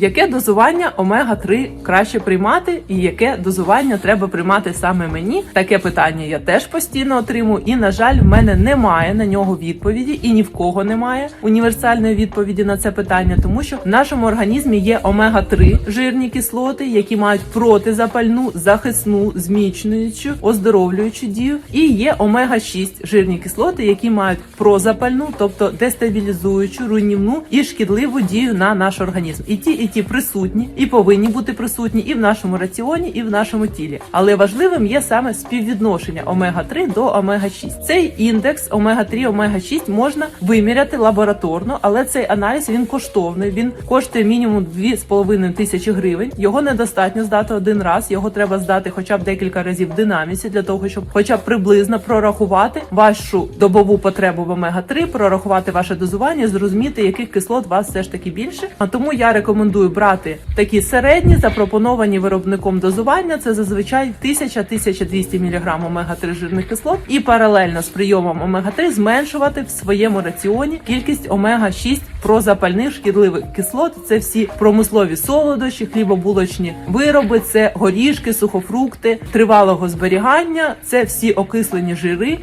Яке дозування омега-3 краще приймати, і яке дозування треба приймати саме мені? Таке питання я теж постійно отримую, і на жаль, в мене немає на нього відповіді, і ні в кого немає універсальної відповіді на це питання, тому що в нашому організмі є омега-3 жирні кислоти, які мають протизапальну, захисну, зміцнюючу, оздоровлюючу дію, і є омега-6 жирні кислоти, які мають прозапальну, тобто дестабілізуючу, руйнівну і шкідливу дію на наш організм. І ті, і ті присутні, і повинні бути присутні і в нашому раціоні, і в нашому тілі. Але важливим є саме співвідношення омега-3 до омега-6. Цей індекс омега-3, омега-6 можна виміряти лабораторно, але цей аналіз він коштовний. Він коштує мінімум 2,5 тисячі гривень. Його недостатньо здати один раз. Його треба здати хоча б декілька разів в динаміці для того, щоб хоча б приблизно прорахувати вашу добову потребу в омега-3, прорахувати ваше дозування, зрозуміти, яких кислот вас все ж таки більше. А тому я рекомендую брати такі середні, запропоновані виробником дозування. Це зазвичай 1000-1200 мг омега-3 жирних кислот, і паралельно з прийомом омега-3 зменшувати в своєму раціоні кількість омега-6 прозапальних шкідливих кислот. Це всі промислові солодощі, хлібобулочні вироби, це горішки, сухофрукти, тривалого зберігання, це всі окислені жири.